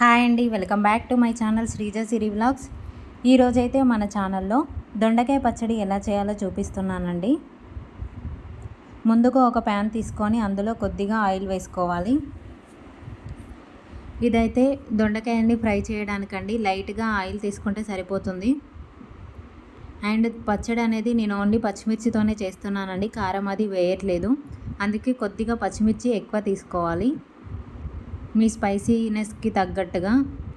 Hi అండి welcome back to my channel Sreeja Siri vlogs ఈరోజైతే మన ఛానల్లో దొండకాయ పచ్చడి ఎలా చేయాలో చూపిస్తున్నానండి. ముందుగా ఒక ప్యాన్ తీసుకొని అందులో కొద్దిగా ఆయిల్ వేసుకోవాలి. ఇదైతే దొండకాయని ఫ్రై చేయడానికండి లైట్గా ఆయిల్ తీసుకుంటే సరిపోతుంది. అండ్ పచ్చడి అనేది నేను ఓన్లీ పచ్చిమిర్చితోనే చేస్తున్నానండి కారం అది వేయట్లేదు. అందుకే కొద్దిగా పచ్చిమిర్చి ఎక్కువ తీసుకోవాలి. మీ స్పైసీనెస్కి తగ్గట్టుగా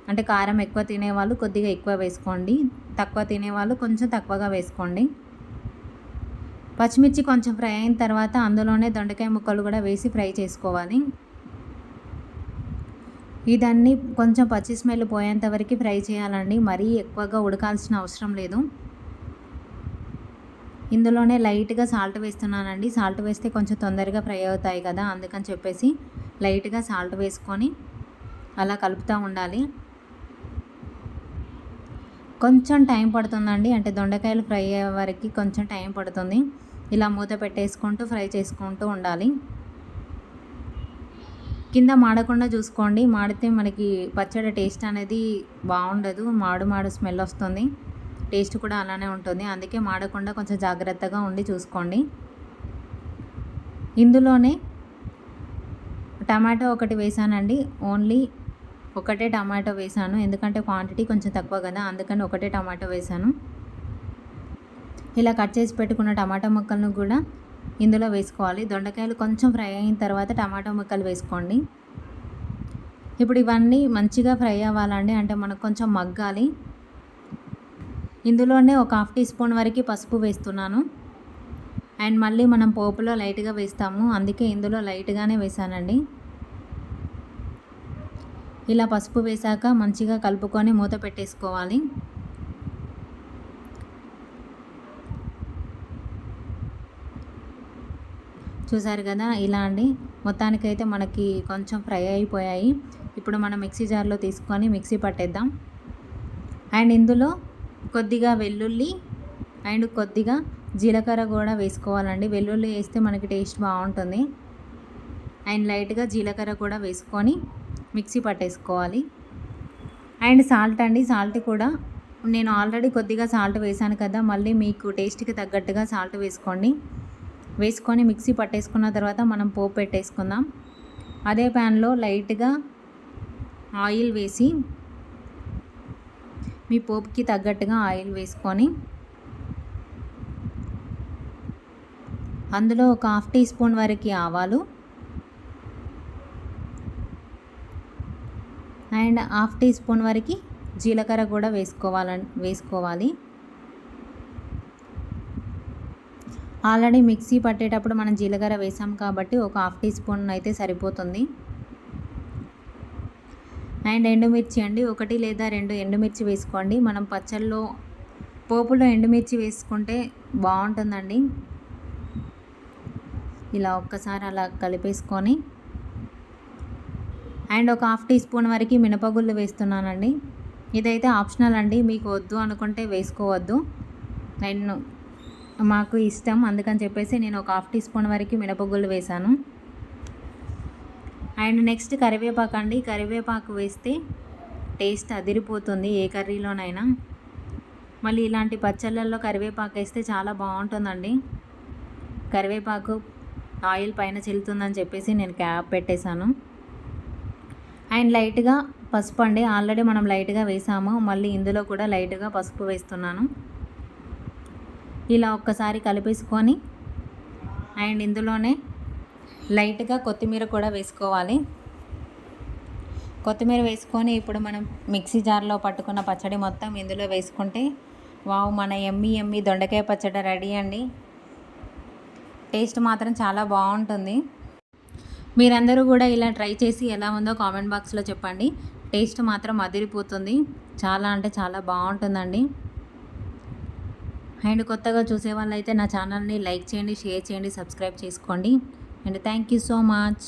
అంటే కారం ఎక్కువ తినేవాళ్ళు కొద్దిగా ఎక్కువ వేసుకోండి. తక్కువ తినేవాళ్ళు కొంచెం తక్కువగా వేసుకోండి. పచ్చిమిర్చి కొంచెం ఫ్రై అయిన తర్వాత అందులోనే దొండకాయ ముక్కలు కూడా వేసి ఫ్రై చేసుకోవాలి. ఇదన్నీ కొంచెం పచ్చి స్మెల్ పోయేంత వరకు ఫ్రై చేయాలండి. మరీ ఎక్కువగా ఉడకాల్సిన అవసరం లేదు. ఇందులోనే లైట్గా సాల్ట్ వేస్తున్నానండి. సాల్ట్ వేస్తే కొంచెం తొందరగా ఫ్రై అవుతాయి కదా అందుకని చెప్పేసి లైట్గా సాల్ట్ వేసుకొని అలా కలుపుతూ ఉండాలి. కొంచెం టైం పడుతుందండి. అంటే దొండకాయలు ఫ్రై అయ్యే వరకు కొంచెం టైం పడుతుంది. ఇలా మూత పెట్టేసుకుంటూ ఫ్రై చేసుకుంటూ ఉండాలి. కింద మాడకుండా చూసుకోండి. మాడితే మనకి పచ్చడి టేస్ట్ అనేది బాగుండదు. మాడు మాడు స్మెల్ వస్తుంది. టేస్ట్ కూడా అలానే ఉంటుంది. అందుకే మాడకుండా కొంచెం జాగ్రత్తగా ఉండి చూసుకోండి. ఇందులోనే టమాటో ఒకటి వేసానండి. ఓన్లీ ఒకటే టమాటో వేసాను. ఎందుకంటే క్వాంటిటీ కొంచెం తక్కువ కదా అందుకని ఒకటే టమాటో వేసాను. ఇలా కట్ చేసి పెట్టుకున్న టమాటా ముక్కలను కూడా ఇందులో వేసుకోవాలి. దొండకాయలు కొంచెం ఫ్రై అయిన తర్వాత టమాటో ముక్కలు వేసుకోండి. ఇప్పుడు ఇవన్నీ మంచిగా ఫ్రై అవ్వాలండి. అంటే మనకు కొంచెం మగ్గాలి. ఇందులోనే ఒక హాఫ్ టీ స్పూన్ వరకు పసుపు వేస్తున్నాను. అండ్ మళ్ళీ మనం పోపులో లైట్గా వేస్తాము. అందుకే ఇందులో లైట్గానే వేసానండి. ఇలా పసుపు వేసాక మంచిగా కలుపుకొని మూత పెట్టేసుకోవాలి. చూసారు కదా ఇలా అండి. మొత్తానికైతే మనకి కొంచెం ఫ్రై అయిపోయాయి. ఇప్పుడు మనం మిక్సీ జార్లో తీసుకొని మిక్సీ పట్టేద్దాం. అండ్ ఇందులో కొద్దిగా వెల్లుల్లి అండ్ కొద్దిగా జీలకర్ర కూడా వేసుకోవాలండి. వెల్లుల్లి వేస్తే మనకి టేస్ట్ బాగుంటుంది. అండ్ లైట్గా జీలకర్ర కూడా వేసుకొని మిక్సీ పట్టేసుకోవాలి. అండ్ సాల్ట్ అండి సాల్ట్ కూడా నేను ఆల్రెడీ కొద్దిగా సాల్ట్ వేసాను కదా మళ్ళీ మీకు టేస్ట్కి తగ్గట్టుగా సాల్ట్ వేసుకోండి. వేసుకొని మిక్సీ పట్టేసుకున్న తర్వాత మనం పోపు పెట్టేసుకుందాం. అదే ప్యాన్లో లైట్గా ఆయిల్ వేసి మీ పోపుకి తగ్గట్టుగా ఆయిల్ వేసుకొని అందులో ఒక హాఫ్ టీ స్పూన్ వరకు ఆవాలు అండ్ హాఫ్ టీ స్పూన్ వరకు జీలకర్ర కూడా వేసుకోవాలని వేసుకోవాలి. ఆల్రెడీ మిక్సీ పట్టేటప్పుడు మనం జీలకర్ర వేసాం కాబట్టి ఒక హాఫ్ టీ స్పూన్ అయితే సరిపోతుంది. అండ్ ఎండుమిర్చి అండి ఒకటి లేదా రెండు ఎండుమిర్చి వేసుకోండి. మనం పచ్చళ్ళలో పోపులో ఎండుమిర్చి వేసుకుంటే బాగుంటుందండి. ఇలా ఒక్కసారి అలా కలిపేసుకొని అండ్ ఒక హాఫ్ టీ స్పూన్ వరకు మినపగుళ్ళు వేస్తున్నానండి. ఇదైతే ఆప్షనల్ అండి. మీకు వద్దు అనుకుంటే వేసుకోవద్దు. అండ్ మాకు ఇష్టం. అందుకని చెప్పేసి నేను ఒక హాఫ్ టీ స్పూన్ వరకు మినపగుళ్ళు వేశాను. అండ్ నెక్స్ట్ కరివేపాకు అండి. కరివేపాకు వేస్తే టేస్ట్ అదిరిపోతుంది ఏ కర్రీలోనైనా. మళ్ళీ ఇలాంటి పచ్చళ్ళల్లో కరివేపాకు వేస్తే చాలా బాగుంటుందండి. కరివేపాకు ఆయిల్ పైన చెల్లుతుందని చెప్పేసి నేను క్యాప్ పెట్టేశాను. అండ్ లైట్గా పసుపు అండి. ఆల్రెడీ మనం లైట్గా వేసాము. మళ్ళీ ఇందులో కూడా లైట్గా పసుపు వేస్తున్నాను. ఇలా ఒక్కసారి కలిపేసుకొని అండ్ ఇందులోనే లైట్గా కొత్తిమీర కూడా వేసుకోవాలి. కొత్తిమీర వేసుకొని ఇప్పుడు మనం మిక్సీ జార్లో పట్టుకున్న పచ్చడి మొత్తం ఇందులో వేసుకుంటే వావ్ మన ఎమ్మి ఎమ్మి దొండకాయ పచ్చడి రెడీ అండి. టేస్ట్ మాత్రం చాలా బాగుంటుంది. మీరందరూ కూడా ఇలా ట్రై చేసి ఎలా ఉందో కామెంట్ బాక్స్లో చెప్పండి. టేస్ట్ మాత్రం అదిరిపోతుంది. చాలా అంటే చాలా బాగుంటుందండి. అండ్ కొత్తగా చూసే వాళ్ళైతే నా ఛానల్ని లైక్ చేయండి షేర్ చేయండి సబ్స్క్రైబ్ చేసుకోండి. And thank you so much.